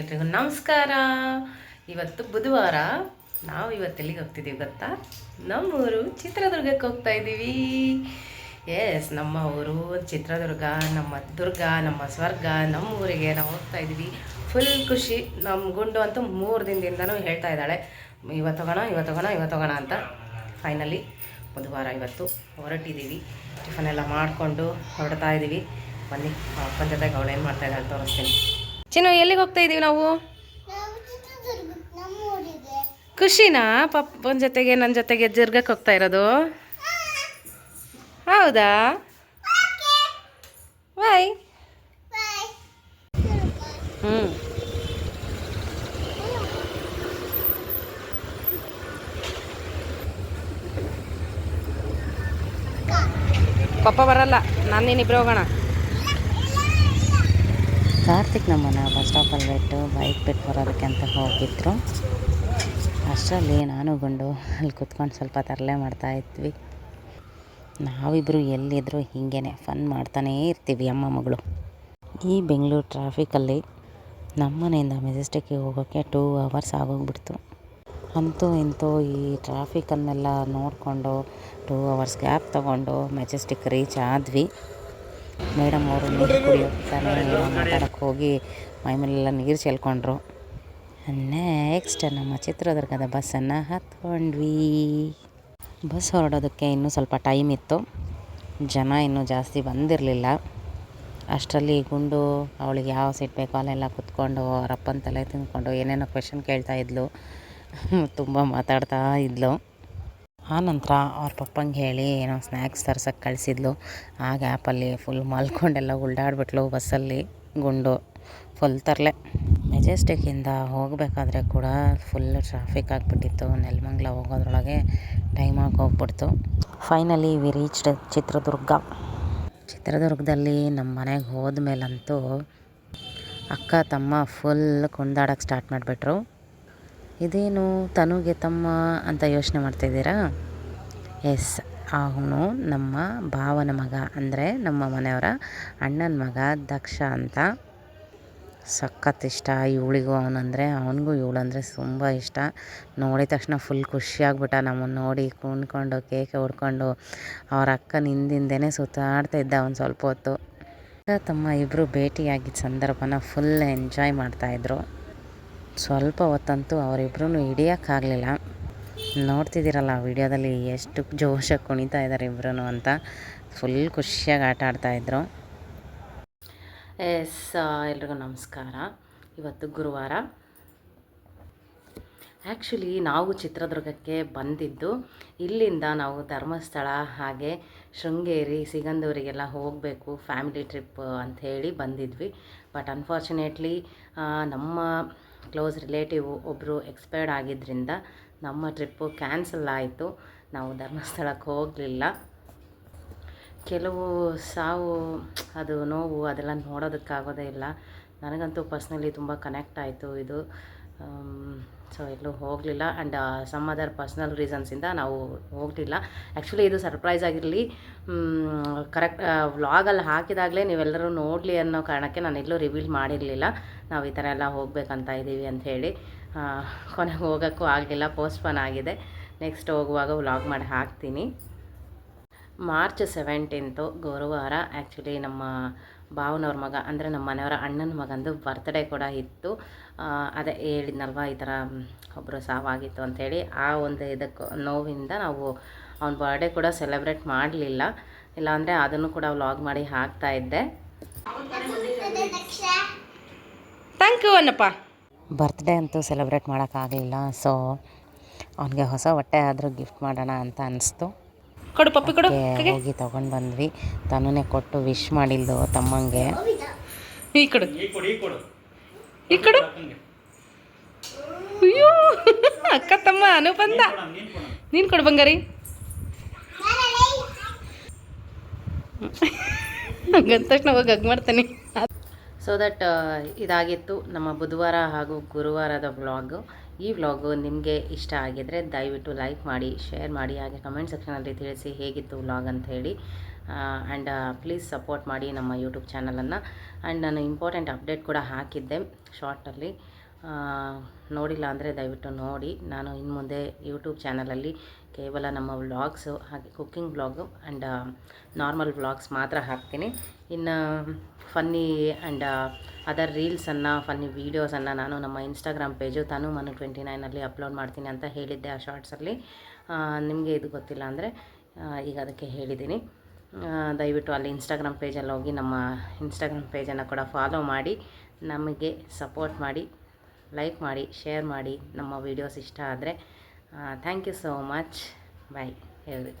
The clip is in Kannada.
ಎಲ್ರಿಗೂ ನಮಸ್ಕಾರ. ಇವತ್ತು ಬುಧವಾರ. ನಾವು ಇವತ್ತು ಎಲ್ಲಿಗೆ ಹೋಗ್ತಿದ್ದೀವಿ ಗೊತ್ತಾ? ನಮ್ಮೂರು ಚಿತ್ರದುರ್ಗಕ್ಕೆ ಹೋಗ್ತಾ ಇದ್ದೀವಿ. ಎಸ್ ನಮ್ಮ ಊರು ಚಿತ್ರದುರ್ಗ, ನಮ್ಮ ದುರ್ಗ, ನಮ್ಮ ಸ್ವರ್ಗ, ನಮ್ಮ ಊರಿಗೆ ನಾವು ಹೋಗ್ತಾ ಇದ್ದೀವಿ. ಫುಲ್ ಖುಷಿ. ನಮ್ಮ ಗುಂಡು ಅಂತೂ ಮೂರು ದಿನದಿಂದನೂ ಹೇಳ್ತಾ ಇದ್ದಾಳೆ. ಇವತ್ತು ಹೋಗೋಣ ಇವತ್ತು ಹೋಗೋಣ ಇವತ್ತು ಹೋಗೋಣ ಅಂತ. ಫೈನಲಿ ಬುಧವಾರ ಇವತ್ತು ಹೊರಟಿದ್ದೀವಿ. ಟಿಫನ್ ಎಲ್ಲ ಮಾಡಿಕೊಂಡು ಹೊರಡ್ತಾ ಇದ್ದೀವಿ. ಬನ್ನಿ ಅಪ್ಪನ ಜೊತೆಗೆ ಅವಳು ಏನು ಮಾಡ್ತಾ ಇದ್ದಾಳೆ ತೋರಿಸ್ತೀನಿ. ಚಿನ್ನು ಎಲ್ಲಿಗೆ ಹೋಗ್ತಾ ಇದ್ದೀವಿ ನಾವು? ಖುಷಿನಾ? ಪಪ್ಪನ ಜೊತೆಗೆ ನನ್ನ ಜೊತೆಗೆ ಜಿರ್ಗಕ್ಕೆ ಹೋಗ್ತಾ ಇರೋದು. ಹೌದಾ? ಬಾಯ್. ಬಾಯ್. ಹ್ಞೂ ಪಪ್ಪ ಬರಲ್ಲ ನಾನು ನೀನಿಬ್ರು ಹೋಗೋಣ. ಕಾರ್ತಿಕ್ ನಮ್ಮನ್ನು ಬಸ್ ಸ್ಟಾಪಲ್ಲಿ ಬಿಟ್ಟು ಬೈಕ್ ಬಿಟ್ಟು ಬರೋದಕ್ಕೆ ಅಂತ ಹೋಗಿದ್ರು. ಅಷ್ಟರಲ್ಲಿ ನಾನು ಗುಂಡು ಅಲ್ಲಿ ಕುತ್ಕೊಂಡು ಸ್ವಲ್ಪ ತರಲೆ ಮಾಡ್ತಾ ಇದ್ವಿ. ನಾವಿಬ್ಬರು ಎಲ್ಲಿದ್ದರೂ ಹೀಗೇ ಫನ್ ಮಾಡ್ತಾನೇ ಇರ್ತೀವಿ ಅಮ್ಮ ಮಗಳು. ಈ ಬೆಂಗಳೂರು ಟ್ರಾಫಿಕಲ್ಲಿ ನಮ್ಮನೆಯಿಂದ ಮೆಜೆಸ್ಟಿಕ್ಕಿಗೆ ಹೋಗೋಕ್ಕೆ ಟೂ ಅವರ್ಸ್ ಆಗೋಗ್ಬಿಡ್ತು. ಅಂತೂ ಇಂತೂ ಈ ಟ್ರಾಫಿಕನ್ನೆಲ್ಲ ನೋಡಿಕೊಂಡು ಟೂ ಅವರ್ಸ್ ಗ್ಯಾಪ್ ತೊಗೊಂಡು ಮೆಜೆಸ್ಟಿಕ್ ರೀಚ್ ಆದ್ವಿ. ಮೇಡಮ್ ಅವರು ನೀರು ಕುಡಿಯೋಕ್ಕೆ ಮಾತಾಡೋಕ್ಕೆ ಹೋಗಿ ಮೈ ಮೇಲೆಲ್ಲ ನೀರು ಚೆಲ್ಕೊಂಡ್ರು. ನೆಕ್ಸ್ಟ್ ನಮ್ಮ ಚಿತ್ರದುರ್ಗದ ಬಸ್ಸನ್ನು ಹತ್ಕೊಂಡ್ವಿ. ಬಸ್ ಹೊರಡೋದಕ್ಕೆ ಇನ್ನೂ ಸ್ವಲ್ಪ ಟೈಮ್ ಇತ್ತು. ಜನ ಇನ್ನೂ ಜಾಸ್ತಿ ಬಂದಿರಲಿಲ್ಲ. ಅಷ್ಟರಲ್ಲಿ ಗುಂಡು ಅವಳಿಗೆ ಯಾವ ಸೀಟ್ ಬೇಕೋ ಅಲ್ಲೆಲ್ಲ ಕುತ್ಕೊಂಡು ಅವರಪ್ಪನ ತಲೆ ತಿಂದ್ಕೊಂಡು ಏನೇನೋ ಕ್ವೆಶನ್ ಕೇಳ್ತಾ ಇದ್ಲು. ತುಂಬ ಮಾತಾಡ್ತಾ ಇದ್ಲು. ಆನಂತರ ಅವ್ರ ಪಪ್ಪಂಗೆ ಹೇಳಿ, ಏನೋ ಸ್ನ್ಯಾಕ್ಸ್ ತರ್ಸಕ್ಕೆ ಕಳಿಸಿದ್ಲು. ಆ ಗ್ಯಾಪಲ್ಲಿ ಫುಲ್ ಮಲ್ಕೊಂಡೆಲ್ಲ ಉಲ್ಡಾಡ್ಬಿಟ್ಲು ಬಸ್ಸಲ್ಲಿ. ಗುಂಡು ಫುಲ್ ತರಲೆ. ಮೆಜೆಸ್ಟಿಕ್ಕಿಂದ ಹೋಗಬೇಕಾದ್ರೆ ಕೂಡ ಫುಲ್ ಟ್ರಾಫಿಕ್ ಆಗಿಬಿಟ್ಟಿತ್ತು. ನೆಲಮಂಗ್ಲ ಹೋಗೋದ್ರೊಳಗೆ ಟೈಮ್ ಹೋಗ್ಬಿಡ್ತು. Finally we reached Chitradurga. ಚಿತ್ರದುರ್ಗದಲ್ಲಿ ನಮ್ಮ ಮನೆಗೆ ಹೋದ್ಮೇಲಂತೂ ಅಕ್ಕ ತಮ್ಮ ಫುಲ್ ಕುಣ್ದಾಡಕ್ಕೆ ಸ್ಟಾರ್ಟ್ ಮಾಡಿಬಿಟ್ರು. ಇದೇನು ತನುಗೆ ತಮ್ಮ ಅಂತ ಯೋಚನೆ ಮಾಡ್ತಾಯಿದ್ದೀರಾ ಎಸ್, ಅವನು ನಮ್ಮ ಭಾವನ ಮಗ, ಅಂದರೆ ನಮ್ಮ ಮನೆಯವರ ಅಣ್ಣನ ಮಗ ದಕ್ಷ ಅಂತ. ಸಖತ್ ಇಷ್ಟ ಇವಳಿಗೂ ಅವನಂದರೆ ಅವನಿಗೂ ಇವಳಂದರೆ ತುಂಬ ಇಷ್ಟ. ನೋಡಿದ ತಕ್ಷಣ ಫುಲ್ ಖುಷಿಯಾಗ್ಬಿಟ್ಟ ನಮ್ಮನ್ನು ನೋಡಿ ಕುಣ್ಕೊಂಡು, ಕೇಕ್ ಹೊಡ್ಕೊಂಡು ಅವ್ರ ಅಕ್ಕನ ಹಿಂದಿಂದೇ ಸುತ್ತಾಡ್ತಾ ಇದ್ದ ಅವನು ಸ್ವಲ್ಪ ಹೊತ್ತು. ತಮ್ಮ ಇಬ್ಬರು ಭೇಟಿಯಾಗಿದ್ದ ಸಂದರ್ಭನ ಫುಲ್ ಎಂಜಾಯ್ ಮಾಡ್ತಾಯಿದ್ರು ಸ್ವಲ್ಪ ಹೊತ್ತಂತೂ ಅವರಿಬ್ರು ಹಿಡಿಯೋಕ್ಕಾಗಲಿಲ್ಲ. ನೋಡ್ತಿದ್ದೀರಲ್ಲ ವಿಡಿಯೋದಲ್ಲಿ ಎಷ್ಟು ಜೋಶಾಗಿ ಕುಣಿತಾ ಇದ್ದಾರೆ ಇಬ್ಬರೂ ಅಂತ. ಫುಲ್ ಖುಷಿಯಾಗಿ ಆಟ ಆಡ್ತಾಯಿದ್ರು ಎಸ್ ಎಲ್ರಿಗೂ ನಮಸ್ಕಾರ. ಇವತ್ತು ಗುರುವಾರ. ಆ್ಯಕ್ಚುಲಿ ನಾವು ಚಿತ್ರದುರ್ಗಕ್ಕೆ ಬಂದಿದ್ದು, ಇಲ್ಲಿಂದ ನಾವು ಧರ್ಮಸ್ಥಳ ಹಾಗೆ ಶೃಂಗೇರಿ, ಸಿಗಂದೂರಿಗೆಲ್ಲ ಹೋಗಬೇಕು, ಫ್ಯಾಮಿಲಿ ಟ್ರಿಪ್ ಅಂತ ಬಂದಿದ್ವಿ. ಬಟ್ ಅನ್ಫಾರ್ಚುನೇಟ್ಲಿ ನಮ್ಮ ಕ್ಲೋಸ್ ರಿಲೇಟಿವ್ ಒಬ್ಬರು ಎಕ್ಸ್ಪೈರ್ಡ್ ಆಗಿದ್ದರಿಂದ ನಮ್ಮ ಟ್ರಿಪ್ಪು ಕ್ಯಾನ್ಸಲ್ ಆಯಿತು. ನಾವು ಧರ್ಮಸ್ಥಳಕ್ಕೆ ಹೋಗಲಿಲ್ಲ. ಕೆಲವು ಸಾವು, ಅದು ನೋವು ಅದೆಲ್ಲ ನೋಡೋದಕ್ಕಾಗೋದೇ ಇಲ್ಲ. ನನಗಂತೂ ಪರ್ಸ್ನಲಿ ತುಂಬ ಕನೆಕ್ಟ್ ಆಯಿತು ಇದು. ಸೊ ಎಲ್ಲೂ ಹೋಗಲಿಲ್ಲ. ಆ್ಯಂಡ್ ಸಮ್ ಅದರ್ ಪರ್ಸ್ನಲ್ ರೀಸನ್ಸಿಂದ ನಾವು ಹೋಗಲಿಲ್ಲ. ಆ್ಯಕ್ಚುಲಿ ಇದು ಸರ್ಪ್ರೈಸ್ ಆಗಿರಲಿ. ಕರೆಕ್ಟ್ ವ್ಲಾಗಲ್ಲಿ ಹಾಕಿದಾಗಲೇ ನೀವೆಲ್ಲರೂ ನೋಡಲಿ ಅನ್ನೋ ಕಾರಣಕ್ಕೆ ನಾನು ಎಲ್ಲೂ ರಿವೀಲ್ ಮಾಡಿರಲಿಲ್ಲ. ನಾವು ಈ ಥರ ಎಲ್ಲ ಹೋಗಬೇಕಂತ ಇದ್ದೀವಿ ಅಂತ ಹೇಳಿ. ಕೊನೆಗೆ ಹೋಗೋಕ್ಕೂ ಆಗಲಿಲ್ಲ. ಪೋಸ್ಟ್ಪೋನ್ ಆಗಿದೆ. ನೆಕ್ಸ್ಟ್ ಹೋಗುವಾಗ ವ್ಲಾಗ್ ಮಾಡಿ ಹಾಕ್ತೀನಿ. ಮಾರ್ಚ್ ಸೆವೆಂಟೀನ್ತು ಗುರುವಾರ ಆ್ಯಕ್ಚುಲಿ ನಮ್ಮ ಭಾವನವ್ರ ಮಗ ಅಂದರೆ ನಮ್ಮ ಮನೆಯವರ ಅಣ್ಣನ ಮಗಂದು ಬರ್ತ್ಡೇ ಕೂಡ ಇತ್ತು. ಅದೇ ಹೇಳಿದ್ನಲ್ವ ಈ ಥರ ಒಬ್ಬರು ಸಾವಾಗಿತ್ತು ಅಂಥೇಳಿ ಆ ಒಂದು ಇದಕ್ಕೆ ನೋವಿಂದ ನಾವು ಅವ್ನ ಬರ್ಡೇ ಕೂಡ ಸೆಲೆಬ್ರೇಟ್ ಮಾಡಲಿಲ್ಲ. ಇಲ್ಲಾಂದರೆ ಅದನ್ನು ಕೂಡ ವ್ಲಾಗ್ ಮಾಡಿ ಹಾಕ್ತಾ ಇದ್ದೆ. ಥ್ಯಾಂಕ್ ಯು ಅನ್ನಪ್ಪ ಬರ್ತ್ಡೇ ಅಂತೂ ಸೆಲೆಬ್ರೇಟ್ ಮಾಡೋಕ್ಕಾಗಲಿಲ್ಲ ಸೊ ಅವನಿಗೆ ಹೊಸ ಹೊಟ್ಟೆ ಆದರೂ ಗಿಫ್ಟ್ ಮಾಡೋಣ ಅಂತ ಅನಿಸ್ತು. ಕೊಡು ಪಪ್ಪಿ ಕೊಡು ಹೋಗಿ ತೊಗೊಂಡು ಬಂದ್ವಿ. ತನ್ನೇ ಕೊಟ್ಟು ವಿಶ್ ಮಾಡಿಲ್ದು ತಮ್ಮಂಗೆ. ಈ ಕೊಡು. ಈ ಕೊಡು ಅಯ್ಯೋ ಅಕ್ಕ ತಮ್ಮ ಅನು ಬಂದ ನೀನು ಕೊಡು. ಬಂಗಾರಿ. ಹಂಗಂದ ತಕ್ಷಣ ಹೋಗಿ ಹಗ್ ಮಾಡ್ತಾನೆ. ಸೊ ದಟ್ ಇದಾಗಿತ್ತು ನಮ್ಮ ಬುಧವಾರ ಹಾಗೂ ಗುರುವಾರದ ವ್ಲಾಗು ಈ ವ್ಲಾಗು ನಿಮಗೆ ಇಷ್ಟ ಆಗಿದರೆ ದಯವಿಟ್ಟು ಲೈಕ್ ಮಾಡಿ, ಶೇರ್ ಮಾಡಿ, ಹಾಗೆ ಕಮೆಂಟ್ ಸೆಕ್ಷನಲ್ಲಿ ತಿಳಿಸಿ ಹೇಗಿತ್ತು ವ್ಲಾಗ್ ಅಂತ ಹೇಳಿ. ಆ್ಯಂಡ್ ಪ್ಲೀಸ್ ಸಪೋರ್ಟ್ ಮಾಡಿ ನಮ್ಮ ಯೂಟ್ಯೂಬ್ ಚಾನಲನ್ನು. ಆ್ಯಂಡ್ ನಾನು ಇಂಪಾರ್ಟೆಂಟ್ ಅಪ್ಡೇಟ್ ಕೂಡ ಹಾಕಿದ್ದೆ ಶಾರ್ಟಲ್ಲಿ ನೋಡಿಲ್ಲ ಅಂದರೆ ದಯವಿಟ್ಟು ನೋಡಿ. ನಾನು ಇನ್ನು ಮುಂದೆ ಯೂಟ್ಯೂಬ್ ಚಾನಲಲ್ಲಿ ಕೇವಲ ನಮ್ಮ ವ್ಲಾಗ್ಸು ಹಾಗೆ cooking vlog and normal vlogs ಮಾತ್ರ ಹಾಕ್ತೀನಿ. ಇನ್ನು ಫನ್ನಿ ಆ್ಯಂಡ್ ಅದರ್ ರೀಲ್ಸನ್ನು ಫನ್ನಿ ವೀಡಿಯೋಸನ್ನು ನಾನು ನಮ್ಮ ಇನ್ಸ್ಟಾಗ್ರಾಮ್ ಪೇಜು ತಾನು ಮನು ಟ್ವೆಂಟಿ ನೈನಲ್ಲಿ ಅಪ್ಲೋಡ್ ಮಾಡ್ತೀನಿ ಅಂತ ಹೇಳಿದ್ದೆ ಆ ಶಾರ್ಟ್ಸಲ್ಲಿ. ನಿಮಗೆ ಇದು ಗೊತ್ತಿಲ್ಲ ಅಂದರೆ ಈಗ ಅದಕ್ಕೆ ಹೇಳಿದ್ದೀನಿ. ದಯವಿಟ್ಟು ಅಲ್ಲಿ ಇನ್ಸ್ಟಾಗ್ರಾಮ್ ಪೇಜಲ್ಲಿ ಹೋಗಿ ನಮ್ಮ ಇನ್ಸ್ಟಾಗ್ರಾಮ್ ಪೇಜನ್ನು ಕೂಡ ಫಾಲೋ ಮಾಡಿ, ನಮಗೆ ಸಪೋರ್ಟ್ ಮಾಡಿ. ಲೈಕ್ ಮಾಡಿ ಶೇರ್ ಮಾಡಿ. ನಮ್ಮ ವೀಡಿಯೋಸ್ ಇಷ್ಟ ಆದರೆ thank you so much bye every